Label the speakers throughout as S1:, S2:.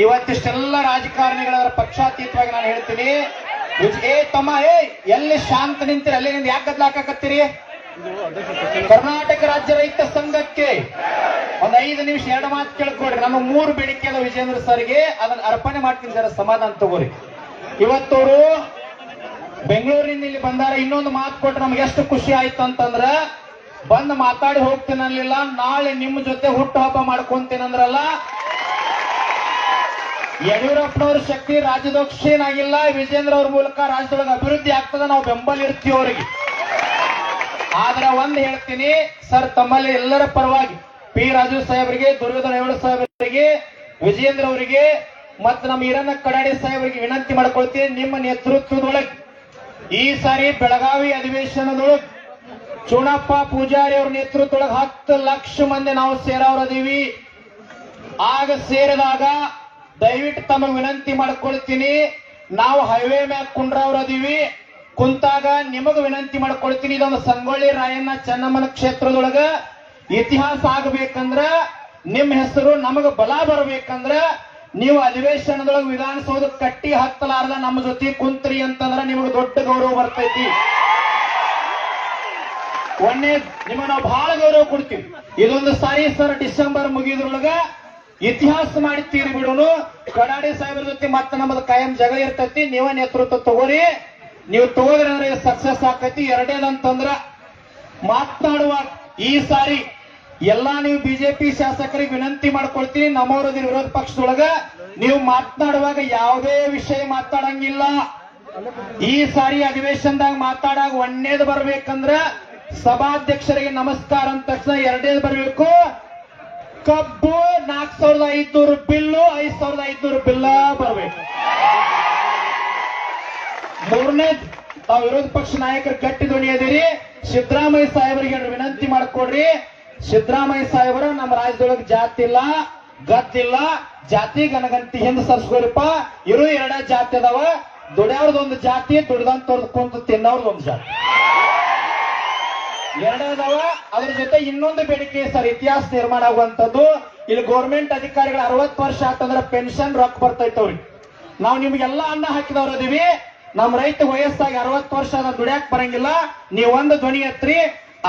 S1: ಇವತ್ತಿಷ್ಟೆಲ್ಲ ರಾಜಕಾರಣಿಗಳ ಪಕ್ಷಾತೀತವಾಗಿ ನಾನು ಹೇಳ್ತೀನಿ. ಏ ತಮ್ಮ, ಏ, ಎಲ್ಲಿ ಶಾಂತ ನಿಂತಿರಿ? ಅಲ್ಲಿ ನಿಂದ ಯಾಕೆ ಗದ್ಲಾಕತ್ತೀರಿ ಕರ್ನಾಟಕ ರಾಜ್ಯ ರೈತ ಸಂಘಕ್ಕೆ ಒಂದ್ ಐದು ನಿಮಿಷ ಎರಡು ಮಾತು ಕೇಳ್ಕೊಡ್ರಿ ನಮ್ಮ ಮೂರು ಬೇಡಿಕೆ ಅದ ವಿಜೇಂದ್ರ ಸರ್ಗೆ. ಅದನ್ನ ಅರ್ಪಣೆ ಮಾಡ್ತೀನಿ ಸರ್, ಸಮಾಧಾನ ತಗೋರಿ. ಇವತ್ತವರು ಬೆಂಗಳೂರಿನಿಂದ ಇಲ್ಲಿ ಬಂದಾರ. ಇನ್ನೊಂದು ಮಾತು ಕೊಟ್ರೆ ನಮ್ಗೆ ಎಷ್ಟು ಖುಷಿ ಆಯ್ತು ಅಂತಂದ್ರ, ಬಂದ್ ಮಾತಾಡಿ ಹೋಗ್ತೀನಿ ಹೋಗ್ತೀನಲ್ಲಿಲ್ಲ ನಾಳೆ ನಿಮ್ಮ ಜೊತೆ ಹುಟ್ಟು ಹಬ್ಬ ಮಾಡ್ಕೊಂತೀನಂದ್ರಲ್ಲ ಯಡಿಯೂರಪ್ಪನವ್ರ ಶಕ್ತಿ ರಾಜ್ಯದೊಳಗ ಕ್ಷೀಣಾಗಿಲ್ಲ ವಿಜೇಂದ್ರ ಅವ್ರ ಮೂಲಕ ರಾಜ್ಯದೊಳಗೆ ಅಭಿವೃದ್ಧಿ ಆಗ್ತದ ನಾವು ಬೆಂಬಲ ಇರ್ತೀವಿ ಅವರಿಗೆ. ಆದ್ರೆ ಒಂದ್ ಹೇಳ್ತೀನಿ, ಸರ್, ತಮ್ಮಲ್ಲಿ ಎಲ್ಲರ ಪರವಾಗಿ ಪಿ ರಾಜು ಸಾಹೇಬರಿಗೆ, ದುರ್ಯೋಧನ ರೇವಣ ಸಾಹೇಬರಿಗೆ, ವಿಜೇಂದ್ರ ಅವರಿಗೆ, ಮತ್ತು ನಮ್ಮ ಈರಣ್ಣ ಕಡಾಡಿ ಸಾಹೇಬರಿಗೆ ವಿನಂತಿ ಮಾಡ್ಕೊಳ್ತೀನಿ, ನಿಮ್ಮ ನೇತೃತ್ವದೊಳಗೆ. ಈ ಸಾರಿ ಬೆಳಗಾವಿ ಅಧಿವೇಶನದೊಳಗೆ ಚುಣಪ್ಪ ಪೂಜಾರಿ ಅವ್ರ ನೇತೃತ್ವದೊಳಗೆ ಹತ್ತು ಲಕ್ಷ ಮಂದಿ ನಾವು ಸೇರವ್ರದೀವಿ ಆಗ ಸೇರಿದಾಗ ದಯವಿಟ್ಟು ತಮ್ಮ ವಿನಂತಿ ಮಾಡ್ಕೊಳ್ತೀನಿ. ನಾವು ಹೈವೇ ಮ್ಯಾಗ ಕುಂಡ್ರವ್ರದೀವಿ. ಕುಂತಾಗ ನಿಮಗ ವಿನಂತಿ ಮಾಡ್ಕೊಳ್ತೀನಿ. ಇದೊಂದು ಸಂಗೊಳ್ಳಿ ರಾಯಣ್ಣ ಚೆನ್ನಮ್ಮನ ಕ್ಷೇತ್ರದೊಳಗ ಇತಿಹಾಸ ಆಗ್ಬೇಕಂದ್ರ, ನಿಮ್ ಹೆಸರು ನಮಗ ಬಲ ಬರಬೇಕಂದ್ರ, ನೀವು ಅಧಿವೇಶನದೊಳಗೆ ವಿಧಾನಸೌಧ ಕಟ್ಟಿ ಹತ್ತಲಾರ್ದ ನಮ್ಮ ಜೊತೆ ಕುಂತ್ರಿ ಅಂತಂದ್ರ ನಿಮಗೆ ದೊಡ್ಡ ಗೌರವ ಬರ್ತೈತಿ. ಒಂದೇ, ನಿಮಗೆ ನಾವು ಬಹಳ ಗೌರವ ಕೊಡ್ತೀವಿ. ಇದೊಂದು ಸಾರಿ ಸರ್ ಡಿಸೆಂಬರ್ ಮುಗಿಯೋದ್ರೊಳಗ ಇತಿಹಾಸ ಮಾಡಿತೀರಿ ಬಿಡೋನು. ಕಡಾಡಿ ಸಾಹೇಬರ ಜೊತೆ ಮತ್ತೆ ನಮ್ಮದು ಕಾಯಂ ಜಗಳ ಇರ್ತೈತಿ. ನೀವ ನೇತೃತ್ವ ತಗೋರಿ. ನೀವು ತಗೋದ್ರಿ ಅಂದ್ರೆ ಸಕ್ಸಸ್ ಆಕೈತಿ ಎರಡೇದಂತಂದ್ರ ಮಾತನಾಡುವ ಈ ಸಾರಿ ಎಲ್ಲಾ ನೀವು ಬಿಜೆಪಿ ಶಾಸಕರಿಗೆ ವಿನಂತಿ ಮಾಡ್ಕೊಳ್ತೀನಿ. ನಮ್ಮವ್ರ ವಿರೋಧ ಪಕ್ಷದೊಳಗ ನೀವು ಮಾತನಾಡುವಾಗ ಯಾವುದೇ ವಿಷಯ ಮಾತಾಡಂಗಿಲ್ಲ ಈ ಸಾರಿ ಅಧಿವೇಶನದಾಗ ಮಾತಾಡಾಗ ಒಂದೇದು ಬರ್ಬೇಕಂದ್ರ ಸಭಾಧ್ಯಕ್ಷರಿಗೆ ನಮಸ್ಕಾರ ಅಂದ ತಕ್ಷಣ ಎರಡೇದು ಬರ್ಬೇಕು. ಕಬ್ಬು ನಾಲ್ಕು ಸಾವಿರದ ಐದ್ನೂರು ಬಿಲ್ಲು, ಐದ್ ಸಾವಿರದ ಐದ್ನೂರು ಬಿಲ್ಲ ಬರಬೇಕು. ಮೂರನೇ ತಾವು ವಿರೋಧ ಪಕ್ಷ ನಾಯಕರು ಗಟ್ಟಿ ಧ್ವನಿ ಅದೀರಿ ಸಿದ್ದರಾಮಯ್ಯ ಸಾಹೇಬರಿಗೆ ವಿನಂತಿ ಮಾಡ್ಕೊಡ್ರಿ. ಸಿದ್ದರಾಮಯ್ಯ ಸಾಹೇಬರ, ನಮ್ಮ ರಾಜ್ಯದೊಳಗೆ ಜಾತಿ ಇಲ್ಲ ಗತ್ತಿಲ್ಲ ಜಾತಿ ಗನಗಂತಿ ಹಿಂದ ಸರ್ಸ್ಕೋರಿಪ್ಪ. ಇರು, ಎರಡ ಜಾತಿ ಅದಾವ. ದುಡ್ಯಾವ್ರದೊಂದು ಜಾತಿ ದುಡ್ದಂತ ಕುಂತು ತಿನ್ನೋರ್ದೊಂದು ಜಾತಿ. ಎರಡದಾವ ಅದ್ರ ಜೊತೆ ಇನ್ನೊಂದು ಬೇಡಿಕೆ ಸರ್, ಇತಿಹಾಸ ನಿರ್ಮಾಣ ಆಗುವಂತದ್ದು ಇಲ್ಲಿ ಗೌರ್ಮೆಂಟ್ ಅಧಿಕಾರಿಗಳು ಅರವತ್ತು ವರ್ಷ ಆತಂದ್ರೆ ಪೆನ್ಷನ್ ರೊಕ್ಕ ಬರ್ತೈತವ್ರಿ ನಾವು ನಿಮ್ಗೆಲ್ಲ ಅನ್ನ ಹಾಕಿದವ್ರು ಅದೀವಿ. ನಮ್ ರೈತ ವಯಸ್ಸಾಗಿ ಅರವತ್ತು ವರ್ಷ ದುಡ್ಯಾಕ್ ಬರಂಗಿಲ್ಲ. ನೀವ್ ಒಂದು ಧ್ವನಿ ಎತ್ರಿ.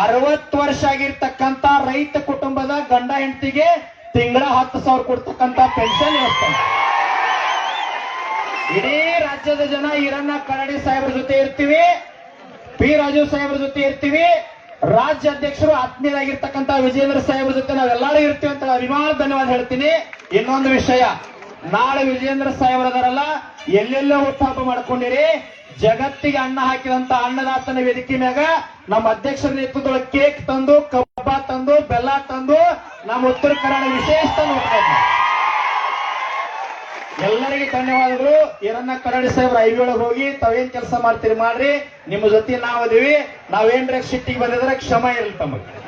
S1: ಅರವತ್ತು ವರ್ಷ ಆಗಿರ್ತಕ್ಕಂತ ರೈತ ಕುಟುಂಬದ ಗಂಡ ಹೆಂಡತಿಗೆ ತಿಂಗಳ ಹತ್ತು ಸಾವಿರ ಕೊಡ್ತಕ್ಕಂತ ಪೆನ್ಷನ್ ವ್ಯವಸ್ಥೆ. ಇಡೀ ರಾಜ್ಯದ ಜನ ಈರಣ್ಣ ಕರಡಿ ಸಾಹೇಬ್ರ ಜೊತೆ ಇರ್ತೀವಿ. ಪಿ ರಾಜು ಸಾಹೇಬ್ರ ಜೊತೆ ಇರ್ತೀವಿ. ರಾಜ್ಯ ಅಧ್ಯಕ್ಷರು ವಿಜೇಂದ್ರ ಸಾಹೇಬ್ರ ಜೊತೆ ನಾವೆಲ್ಲರೂ ಇರ್ತೀವಿ ಅಂತ ಅಭಿಮಾನ ಧನ್ಯವಾದ ಹೇಳ್ತೀನಿ. ಇನ್ನೊಂದು ವಿಷಯ, ನಾಳೆ ವಿಜೇಂದ್ರ ಸಾಹೇಬ್ರದಾರಲ್ಲ ಎಲ್ಲೆಲ್ಲೋ ಉತ್ಥಾಪ ಮಾಡ್ಕೊಂಡಿರಿ. ಜಗತ್ತಿಗೆ ಅನ್ನ ಹಾಕಿದಂತ ಅನ್ನದಾತನ ವೇದಿಕೆ ಮ್ಯಾಗ ನಮ್ಮ ಅಧ್ಯಕ್ಷರ ನೇತೃತ್ವದೊಳಗೆ ಕೇಕ್ ತಂದು, ಕಬ್ಬ ತಂದು, ಬೆಲ್ಲ ತಂದು, ನಮ್ಮ ಉತ್ತರ ಕನ್ನಡ ವಿಶೇಷ ಹೋಗ್ತಾ ಎಲ್ಲರಿಗೆ ಧನ್ಯವಾದಗಳು. ಈರಣ್ಣ ಕರಡಿ ಸಾಹೇಬ್ರ ಒಳಗೆ ಹೋಗಿ ತಾವೇನ್ ಕೆಲಸ ಮಾಡ್ತೀರಿ ಮಾಡ್ರಿ. ನಿಮ್ಮ ಜೊತೆ ನಾವ್ ಅದೀವಿ ನಾವೇನ್ರ ಸಿಟ್ಟಿಗೆ ಬಂದಿದ್ರೆ ಕ್ಷಮ ಇರಲಿ ತಮಗೆ.